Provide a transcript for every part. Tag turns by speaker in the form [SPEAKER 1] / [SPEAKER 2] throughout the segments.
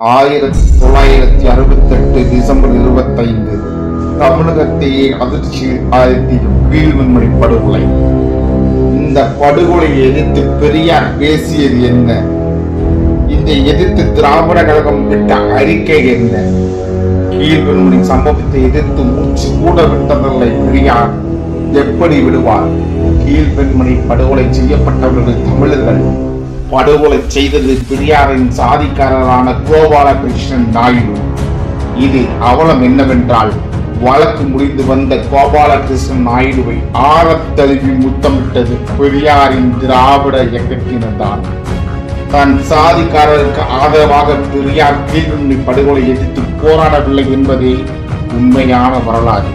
[SPEAKER 1] ஆயிரத்தி தொள்ளாயிரத்தி அறுபத்தி எட்டு டிசம்பர் இருபத்தைந்து தமிழகத்தையே அதிர்ச்சியில் ஆழ்த்தி கீழ்வன்மொழி படுகொலை. இந்த படுகொலையை எதிர்த்து பெரியார் பேசியது என்ன? இதை எதிர்த்து திராவிட கழகம் விட்ட அறிக்கை என்ன? கீழ்வன்மொழி சம்பவத்தை எதிர்த்து மூச்சு கூட விட்டதில்லை பெரியார். எப்படி விடுவார்? கீழ்வெண்மணி படுகொலை செய்யப்பட்டவர்கள் தமிழர்கள். படுகொலை செய்தது பெரியாரின் சாதிக்காரரான கோபாலகிருஷ்ணன் நாயுடு. இது அவலம் என்னவென்றால் வழக்கு முடிந்து வந்த கோபாலகிருஷ்ணன் நாயுடுவை ஆறத் தழுவி முத்தமிட்டது பெரியாரின் திராவிட இயக்கத்தினர்தான். தன் சாதிக்காரருக்கு ஆதரவாக பெரியார் கீழ்வெண்மணி படுகொலை எதிர்த்து போராடவில்லை என்பதே உண்மையான வரலாறு.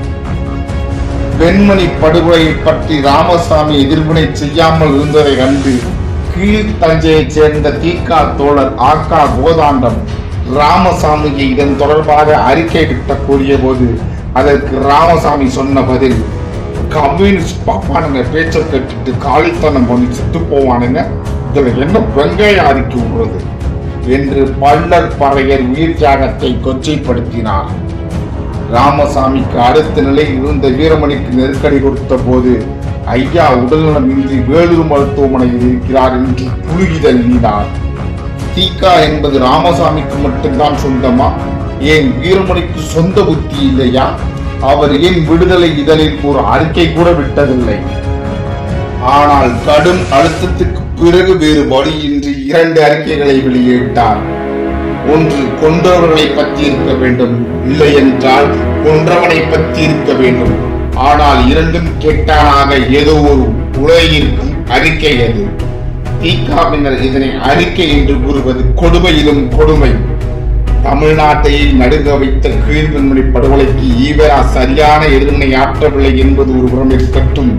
[SPEAKER 1] வெண்மணி படுகொலையை பற்றி ராமசாமி எதிர்வினை செய்யாமல் இருந்ததை கண்டு கீழ் தஞ்சையைச் சேர்ந்த தீகா தோழர் ஆக்கா கோதாண்டம் ராமசாமியை இதன் தொடர்பாக அறிக்கை விட்ட கூறிய போது அதற்கு ராமசாமி சொன்ன பதில் கம்யூனிஸ்ட் பாப்பானுங்க பேச்சை கேட்டுட்டு காலித்தனம் பண்ணி செத்து போவானுங்க. இதில் என்ன வெங்காய அறிக்கை உள்ளது? என்று பல்லர் பறையர் உயிர் தியாகத்தை கொச்சைப்படுத்தினார். ராமசாமிக்கு அடுத்த நிலை இருந்த வீரமணிக்கு நெருக்கடி கொடுத்த போது ஐயா உடல்நலம் இன்றி வேலூர் மருத்துவமனையில் இருக்கிறார் என்று புழுகி தள்ளினார் தீகா என்பது ராமசாமிக்கு மட்டும்தான் சொந்தமா? ஏன் வீரமணிக்கு சொந்த புத்தி இல்லையா? அவர் ஏன் விடுதலை இதழில் ஒரு அறிக்கை கூட விட்டதில்லை? ஆனால் கடும் அழுத்தத்துக்கு பிறகு வேறு வழியின்றி இரண்டு அறிக்கைகளை வெளியிட்டார். ஒன்று கொன்றவர்களை பற்றி இருக்க வேண்டும். இல்லை என்றால் கொன்றவனை பற்றி இருக்க வேண்டும். ஆனால் இரண்டும் கெட்டானாக ஏதோ ஒரு உலகிற்கும் அறிக்கை அது. தீக்காவினர் இதனை அறிக்கை என்று கூறுவது கொடுமையிலும் கொடுமை. தமிழ்நாட்டை நடுங்க வைத்த கீழ்வன்மொழி படுகொலைக்கு ஈவரா சரியான எதிர்வினை ஆற்றவில்லை என்பது ஒரு புறம் இருக்கட்டும்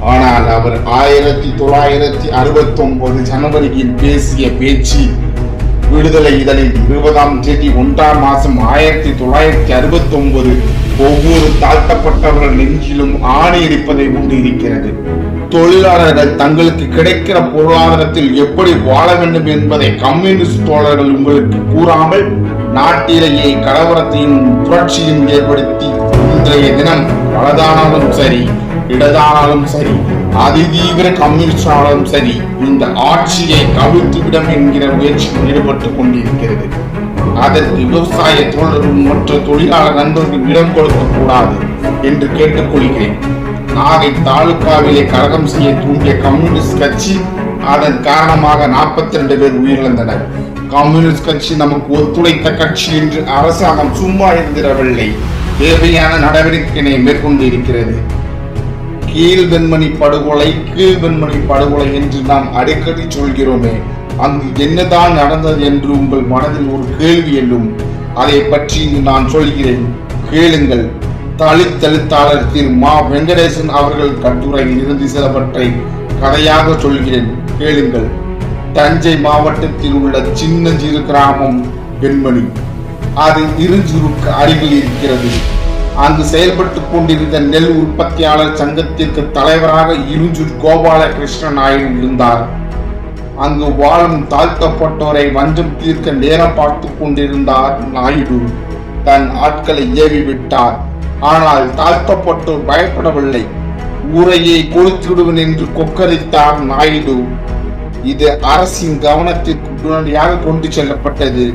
[SPEAKER 1] ஆனால் அவர் ஆயிரத்தி தொள்ளாயிரத்தி அறுபத்தி ஒன்பது ஜனவரியில் பேசிய பேச்சு விடுதலை இதழில் இருபதாம் தேதி ஒன்றாம் மாசம் ஆயிரத்தி தொள்ளாயிரத்தி அறுபத்தி ஒன்பது ஒவ்வொரு தாழ்த்தப்பட்டவர்கள் நெஞ்சிலும் ஆணை இருப்பதை கொண்டு இருக்கிறது. தொழிலாளர்கள் தங்களுக்கு கிடைக்கிற பொருளாதாரத்தில் எப்படி வாழ வேண்டும் என்பதை கம்யூனிஸ்ட் தோழர்கள் உங்களுக்கு கூறாமல் நாட்டிலேயே கலவரத்தையும் புரட்சியும் ஏற்படுத்தி இன்றைய தினம் வலதானாலும் சரி இடதானாலும் சரி அதிதீவிர கம்யூனிஸ்டானாலும் சரி இந்த ஆட்சியை கவிழ்த்துவிடும் என்கிற முயற்சியில் ஈடுபட்டுக் கொண்டிருக்கிறது. அதற்கு விவசாய தோழர்கள் மற்ற தொழிலாளர் நண்பர்கள் இடம் கொடுக்க கூடாது என்று கேட்டுக்கொள்கிறேன். நாகை தாலுகாவிலே கழகம் செய்ய தூண்டிய கம்யூனிஸ்ட் கட்சி அதன் காரணமாக நாற்பத்தி ரெண்டு பேர் உயிரிழந்தனர். கம்யூனிஸ்ட் கட்சி நமக்கு ஒத்துழைத்த கட்சி என்று அரசாங்கம் சும்மா இருந்திடவில்லை. தேவையான நடவடிக்கையினை மேற்கொண்டு இருக்கிறது. கீழ்வெண்மணி படுகொலை கீழ்வெண்மணி படுகொலை என்று நாம் அடிக்கடி சொல்கிறோமே அங்கு என்னதான் நடந்தது என்று உங்கள் மனதில் ஒரு கேள்வி எழும் அதை பற்றி நான் சொல்கிறேன். கேளுங்கள். தலித்தழுத்தாளர் திரு மா வெங்கடேசன் அவர்கள் கட்டுரையில் இருந்து சிலவற்றை கதையாக சொல்கிறேன். கேளுங்கள். தஞ்சை மாவட்டத்தில் உள்ள சின்னஞ்சிறு கிராமம் வெண்மணி. அது இருஞ்சுருக்கு அருகில் இருக்கிறது. அங்கு செயல்பட்டுக் கொண்டிருந்த நெல் உற்பத்தியாளர் சங்கத்திற்கு தலைவராக இருஞ்சூர் கோபாலகிருஷ்ண நாயுடு இருந்தார். அங்கு வாழும் தாழ்த்தப்பட்டோரை வஞ்சம் தீர்க்க நேரம் பார்த்து கொண்டிருந்தார் நாயுடு. தன் ஆட்களை ஏவி விட்டார். ஆனால் தாழ்த்தப்பட்டோர் பயப்படவில்லை. ஊரையே கொடுத்துவிடுவேன் என்று கொக்கரித்தார் நாயுடு. இது அரசின் கவனத்திற்கு உடனடியாக கொண்டு செல்லப்பட்டது.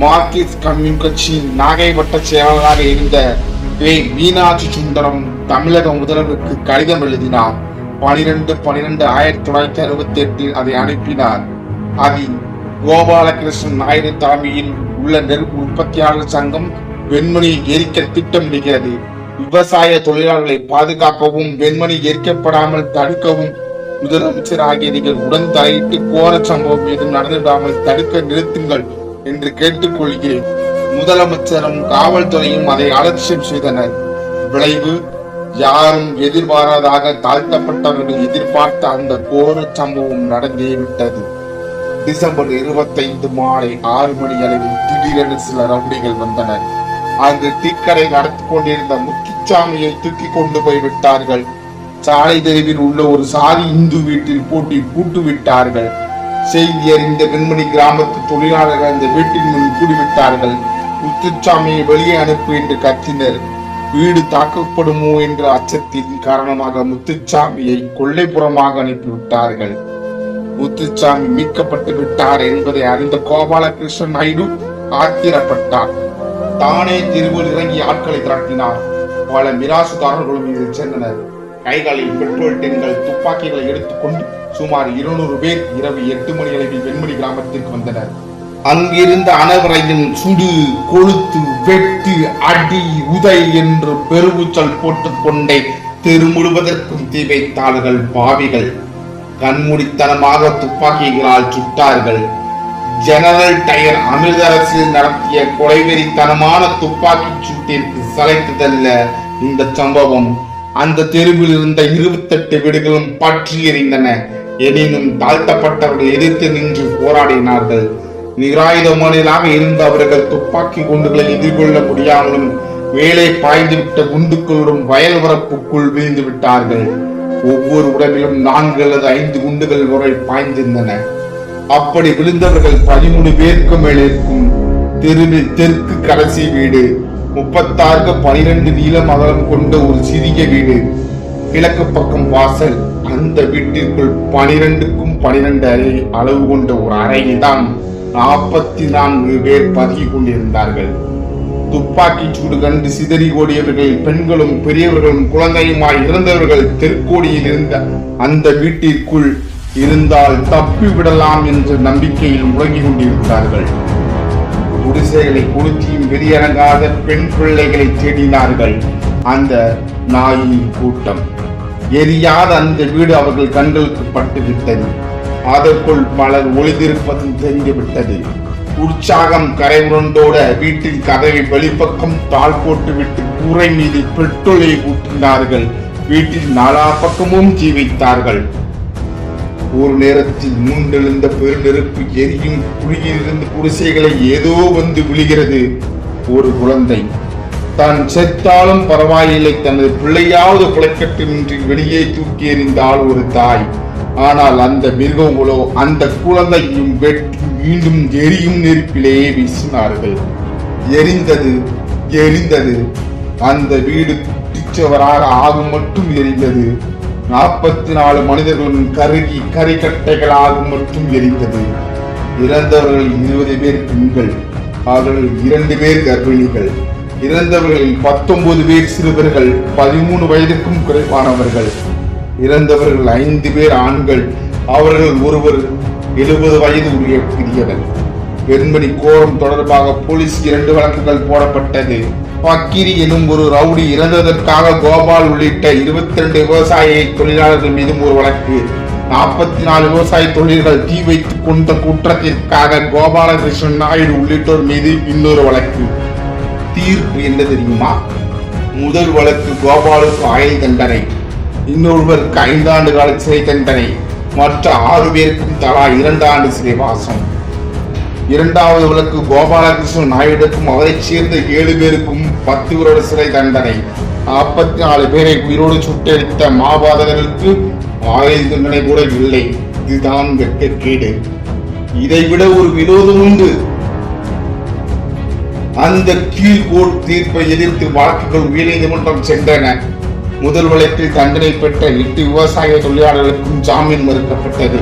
[SPEAKER 1] மார்க்சிஸ்ட் கம்யூன் கட்சியின் நாகை வட்ட செயலாளராக இருந்த வே. மீனாட்சி சுந்தரம் தமிழக முதல்வருக்கு கடிதம் எழுதினார். பனிரெண்டு பனிரெண்டு ஆயிரத்தி தொள்ளாயிரத்தி அறுபத்தி எட்டில் அதை அனுப்பினார். அதில் கோபாலகிருஷ்ணன் நாயுடு தலைமையில் உள்ள நெல் உற்பத்தியாளர் சங்கம் வெண்மணியை எரிக்க திட்டமிடுகிறது விவசாய தொழிலாளர்களை பாதுகாக்கவும் வெண்மணி எரிக்கப்படாமல் தடுக்கவும் முதலமைச்சர் ஆகிய நீங்கள் உடன் தலையிட்டு கோர சம்பவம் எதுவும் நடந்துவிடாமல் தடுக்க நிறுத்துங்கள் என்று கேட்டுக்கொள்கிறேன். முதலமைச்சரும் காவல்துறையும் அதை அலட்சியம் செய்தனர். விளைவு யாரும் எதிர்பாராதாக தாழ்த்தப்பட்டவர்கள் எதிர்பார்த்த அந்த கோர சம்பவம் நடந்தே விட்டது. டிசம்பர் இருபத்தைந்து மாலை ஆறு மணி அளவில் திடீரென சில ரவுடிகள் வந்தனர். அங்கு தீக்கடை நடத்தி கொண்டிருந்த முத்துச்சாமியை தூக்கி கொண்டு போய் விட்டார்கள். சாலை தெருவில் உள்ள ஒரு சாதி இந்து வீட்டில் பூட்டி பூட்டு விட்டார்கள். செய்தி அறிந்த வெண்மணி கிராமத்து தொழிலாளர்கள் அந்த வீட்டின் முன் கூடிவிட்டார்கள். முத்துச்சாமியை வெளியே அனுப்பு என்று கத்தினர். வீடு தாக்கப்படுமோ என்ற அச்சத்தின் காரணமாக முத்துச்சாமியை கொள்ளைப்புறமாக அனுப்பிவிட்டார்கள். முத்துச்சாமி மீட்கப்பட்டு விட்டார் என்பதை அறிந்த கோபாலகிருஷ்ணன் நாயுடு ஆத்திரப்பட்டார். தானே தெருவில் இறங்கி ஆட்களை திரட்டினார். பல மிராசுதாரர்களும் இதில் சென்றனர். கைகளில் பெட்ரோல் டென்கள் துப்பாக்கிகளை எடுத்துக்கொண்டு சுமார் இருநூறு பேர் இரவு எட்டு மணி அளவில் வெண்மணி கிராமத்திற்கு வந்தனர். அங்கிருந்த அனைவரையும் சுடு கொளுத்து வெட்டு அடி உதை என்று பெருமூச்சல் போட்டுக்கொண்டே தெரு முழுவதற்கும் தீ வைத்தார்கள் பாவிகள். கண்மூடித்தனமாக துப்பாக்கிகளால் சுட்டார்கள். ஜெனரல் டயர் அமிர்தரசில் நடத்திய கொலைவெறித்தனமான துப்பாக்கிச் சூட்டிற்கு சளைத்ததல்ல இந்த சம்பவம் அந்த தெருவில் இருந்த இருபத்தெட்டு வீடுகளும் பற்றி எறிந்தன. எனினும் தாழ்த்தப்பட்டவர்கள் எதிர்த்து நின்று போராடினார்கள். நிராயுதமானதாக இருந்த அவர்கள் துப்பாக்கி குண்டுகளை எதிர்கொள்ள முடியாமலும் வேலை பாய்ந்துவிட்ட குண்டுகளுடன் வயல் வரப்புக்குள் வீழ்ந்து விட்டார்கள். ஒவ்வொரு உடம்பிலும் நான்கு அல்லது ஐந்து குண்டுகள் வரை பாய்ந்திருந்தன. அப்படி விழுந்தவர்கள் பதிமூணு பேருக்கு மேல் இருக்கும் தெருவில் தெற்கு கடைசி வீடு முப்பத்தாறுக்கு பனிரெண்டு நீளம் அகலம் கொண்ட ஒரு சிறிய வீடு கிழக்கு பக்கம் வாசல் அந்த வீட்டிற்குள் பனிரெண்டுக்கும் பனிரெண்டு அறை அளவு கொண்ட ஒரு அறையில்தான். நாற்பத்தி நான்கு பேர் பதுகி கொண்டிருந்தார்கள் துப்பாக்கி சூடு கண்டு சிதறி ஓடியவர்கள் பெண்களும் பெரியவர்களும் குழந்தையுமாய் இறந்தவர்கள் தெற்கோடியில் இருந்த அந்த வீட்டிற்குள் இருந்தால் தப்பி விடலாம் என்ற நம்பிக்கையில் முழங்கிக் கொண்டிருந்தார்கள். குடிசைகளை குளிர்ச்சியும் வெளியரங்காத பெண் பிள்ளைகளை தேடினார்கள் அந்த நாயின் கூட்டம். எரியாத அந்த வீடு அவர்கள் கண்களுக்கு பட்டுவிட்டது. அதற்குள் பலர் ஒளிந்திருப்பதும் தெரிந்துவிட்டது. உற்சாகம் கரை உருண்டோட வீட்டின் கதவை வெளிப்பக்கம் தாழ் போட்டுவிட்டு கூரை மீது பெட்ரோலை ஊற்றினார்கள். வீட்டில் நாலா பக்கமும் ஜீவித்தார்கள். ஒரு நேரத்தில் மூண்டெழுந்த பெருநெருப்பு எரியும் குழியிலிருந்து குடிசைகளை ஏதோ வந்து விழுகிறது. ஒரு குழந்தை. தான் செத்தாலும் பரவாயில்லை. தனது பிள்ளையாவது பிழைக்கட்டும் என்று வெளியே தூக்கி எறிந்தாள் ஒரு தாய். ஆனால் அந்த மிருகங்களோ அந்த குழந்தையும் வெட்டி மீண்டும் எரியும் நெருப்பிலே வீசினார்கள். எரிந்தது எரிந்தது. அந்த வீடு குட்டிச்சவராக ஆகும் மட்டும் எரிந்தது. நாற்பத்தி நாலு மனிதர்களும் கருகி கரிக்கட்டைகளாக மட்டும் எரிந்தது. இறந்தவர்கள் இருபது பேர் பெண்கள் அவர்கள் இரண்டு பேர் கர்ப்பிணிகள். இறந்தவர்களில் பத்தொன்பது பேர் சிறுவர்கள் பதிமூணு வயதுக்கும் குறைவானவர்கள். இறந்தவர்கள் ஐந்து பேர் ஆண்கள் அவர்கள் ஒருவர் எழுபது வயது உரிய பெரியவர். பெண்மணி கோரம் தொடர்பாக போலீஸ் இரண்டு வழக்குகள் போடப்பட்டது. பக்கிரி எனும் ஒரு ரவுடி இறந்ததற்காக கோபால் உள்ளிட்ட இருபத்தி ரெண்டு விவசாய தொழிலாளர்கள் மீதும் ஒரு வழக்கு. நாற்பத்தி நாலு விவசாய தொழில்கள் தீ வைத்துக் கொண்ட குற்றத்திற்காக கோபாலகிருஷ்ணன் நாயுடு உள்ளிட்டோர் மீது இன்னொரு வழக்கு. தீர்ப்பு என்ன தெரியுமா? முதல் வழக்கு கோபாலுக்கு ஆயுள் தண்டனை. இன்னொருவருக்கு ஐந்தாண்டு கால சிறை தண்டனை மற்ற ஆறு பேருக்கும் தலா இரண்டு ஆண்டு சிறை வாசம் இரண்டாவது வழக்கு கோபாலகிருஷ்ணன் நாயுடுக்கும் அவரை சேர்ந்த ஏழு பேருக்கும் பத்து வருட சிறை தண்டனை நாற்பத்தி நாலு பேரை உயிரோடு சுட்டெடுத்த மாபாதகர்களுக்கு ஆயுள் தண்டனை கூட இல்லை. இதுதான் வெட்கக்கேடு இதைவிட ஒரு வினோதம் உண்டு. அந்த கீழ்கோட் தீர்ப்பை எதிர்த்து வழக்குகள் உயர்நீதிமன்றம் சென்றன. முதல் வழக்கில் தண்டனை பெற்ற எட்டு விவசாய தொழிலாளர்களுக்கும் ஜாமீன் மறுக்கப்பட்டது.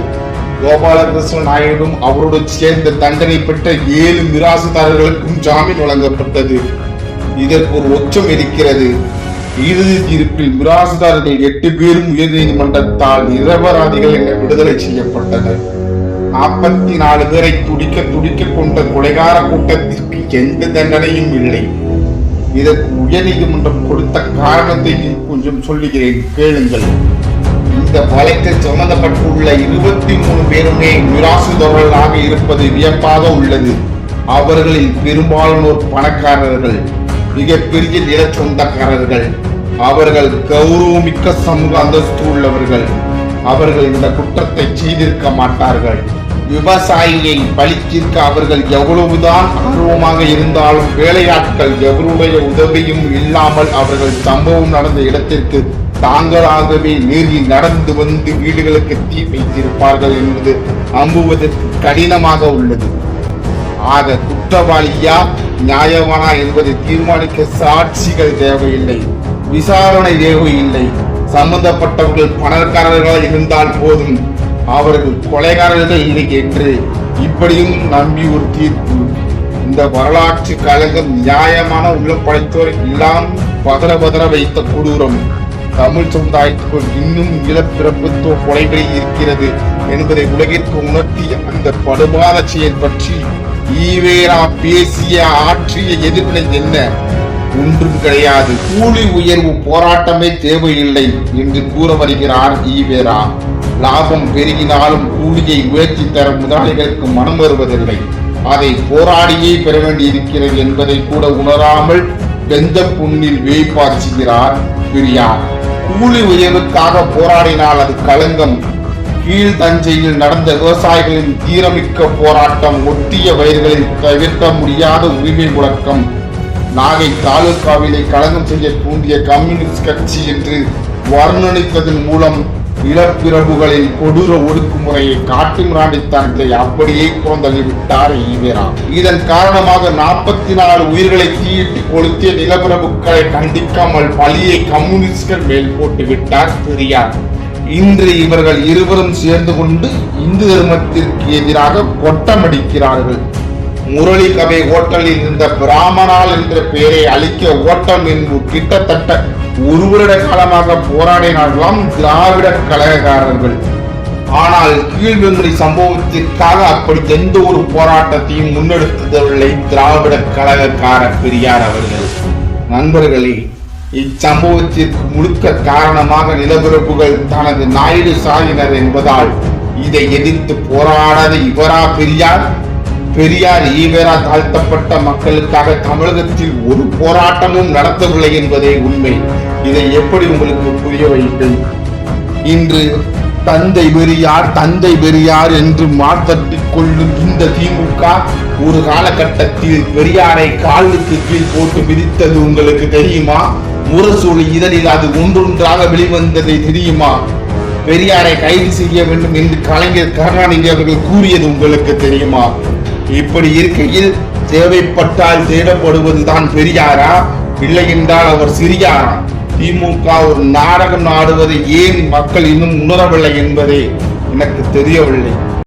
[SPEAKER 1] கோபாலகிருஷ்ண நாயுடும் அவரோடு சேர்ந்த தண்டனை பெற்ற ஏழு மிராசுதாரர்களுக்கும் ஜாமீன் வழங்கப்பட்டது. இதற்கு ஒரு ஒச்சம் இருக்கிறது. இறுதி தீர்ப்பில் மிராசுதாரர்கள் எட்டு பேரும் உயர்நீதிமன்றத்தால் நிரபராதிகள் என விடுதலை செய்யப்பட்டனர். நாற்பத்தி நாலு பேரை துடிக்க துடிக்க கொண்ட கொலைகார கூட்டத்திற்கு எந்த தண்டனையும் இல்லை. இதற்கு உயர்நீதிமன்றம் கொடுத்த காரணத்தை கொஞ்சம் சொல்லுகிறேன் கேளுங்கள். இந்த வழக்கில் சம்பந்தப்பட்டுள்ள இருபத்தி மூணு பேருமே மிராசுதாரர்களாக இருப்பது வியப்பாக உள்ளது. அவர்களில் பெரும்பாலானோர் பணக்காரர்கள் மிகப்பெரிய நில சொந்தக்காரர்கள். அவர்கள் கௌரவமிக்க சமூக அந்தஸ்து உள்ளவர்கள். அவர்கள் இந்த குற்றத்தை செய்திருக்க மாட்டார்கள். விவசாயியை பழித்திருக்க அவர்கள் எவ்வளவுதான் ஆர்வமாக இருந்தாலும் வேலையாட்கள் எவருடைய உதவியும் இல்லாமல் அவர்கள் சம்பவம் நடந்த இடத்திற்கு தாங்களாகவே நேரில் நடந்து வந்து வீடுகளுக்கு தீ வைத்திருப்பார்கள் என்பது நம்புவதற்கு கடினமாக உள்ளது. ஆக குற்றவாளியா நியாயவானா என்பதை தீர்மானிக்க சாட்சிகள் தேவையில்லை விசாரணை தேவையில்லை. சம்பந்தப்பட்டவர்கள் பணக்காரர்களாக இருந்தால் போதும். அவர்கள் கொலைகாரர்கள் இல்லை என்று இப்படியும் நம்பி ஒரு தீர்ப்பு. இந்த வரலாற்று கழகம் நியாயமான உள்ள படைத்தோர் எல்லாம் பதற பதற வைத்த கொடூரம். தமிழ் சமுதாயத்துக்குள் இன்னும் இளப்பிறப்புத்துவ கொலைகளில் இருக்கிறது என்பதை உலகிற்கு உணர்த்திய அந்த படுபாத செயல் பற்றி ஈவேரா பேசிய ஆற்றிய எதிர்வினை என்ன? ஒன்றும் கிடையாது. கூலி உயர்வு போராட்டமே தேவையில்லை என்று கூற வருகிறார் ஈவேரா. லாபம் பெருகினாலும் கூலியை உயர்த்தி தர முதலாளிகளுக்கு மனம் வருவதில்லை. அதை போராடியே பெற வேண்டியிருக்கிறது என்பதை கூட உணராமல் வெந்த புண்ணில் வேய்பாய்ச்சுகிறார் பெரியார். கூலி உயர்வுக்காக போராடினால் அது களங்கம். கீழ் தஞ்சையில் நடந்த விவசாயிகளின் தீரமிக்க போராட்டம் ஒட்டிய வயல்களில் தவிர்க்க முடியாத உரிமை முழக்கம். நாகை தாலுகாவிலே களங்கம் செய்ய தூண்டிய கம்யூனிஸ்ட் கட்சி என்று வர்ணனித்ததன் மூலம் இளப்பிரபுகளின் கொடூர ஒடுக்குமுறையை காட்டு மிராண்டித்தனத்தை அப்படியே புறந்தள்ளிவிட்டார் ஈவேரா. இதன் காரணமாக நாற்பத்தி நாலு உயிர்களை தீயிட்டு கொளுத்திய நிலப்பிரபுக்களை கண்டிக்காமல் பழியை கம்யூனிஸ்ட்கள் மேல் போட்டு விட்டார் பெரியார். இன்று இவர்கள் இருவரும் சேர்ந்து கொண்டு இந்து தர்மத்திற்கு எதிராக கொட்டமடிக்கிறார்கள். முரளி கபை ஓட்டலில் இருந்த பிராமணால் என்ற பெயரை அளிக்க ஓட்டம் என்பது கிட்டத்தட்ட ஒரு வருட காலமாக போராடினார்களாம் திராவிட கழகக்காரர்கள். ஆனால் கீழ்வெங்குடி சம்பவத்திற்காக அப்படி எந்த ஒரு போராட்டத்தையும் முன்னெடுத்ததில்லை திராவிட கழகக்கார பெரியார் அவர்கள். நண்பர்களே இச்சம்பவத்திற்கு முழுக்க காரணமாக நிலப்பிறப்புகள் தனது நாயுடு சாயினர் என்பதால் இதை எதிர்த்து போராடாத இவரா பெரியார்? பெரியார் ஈவேரா தாழ்த்தப்பட்ட மக்களுக்காக தமிழகத்தில் ஒரு போராட்டமும் நடத்தவில்லை என்பதே உண்மை. இதை எப்படி உங்களுக்கு புரிய வைப்பேன்? இன்று தந்தை பெரியார் தந்தை பெரியார் என்று மாத்தட்டிக் கொள்ளும் இந்த திமுக ஒரு காலகட்டத்தில் பெரியாரை காலுக்கு கீழ் போட்டு மிதித்தது உங்களுக்கு தெரியுமா? முரசொலி இதழில் அது ஒன்றொன்றாக வெளிவந்ததை தெரியுமா? பெரியாரை கைது செய்ய வேண்டும் என்று கலைஞர் கருணாநிதி அவர்கள் கூறியது உங்களுக்கு தெரியுமா? இப்படி இருக்கையில் தேவைப்பட்டால் தேடப்படுவதுதான் பெரியாரா? இல்லை என்றால் அவர் சிறியாரா? திமுக ஒரு நாடகம் ஆடுவதை ஏன் மக்கள் இன்னும் உணரவில்லை என்பதே எனக்கு தெரியவில்லை.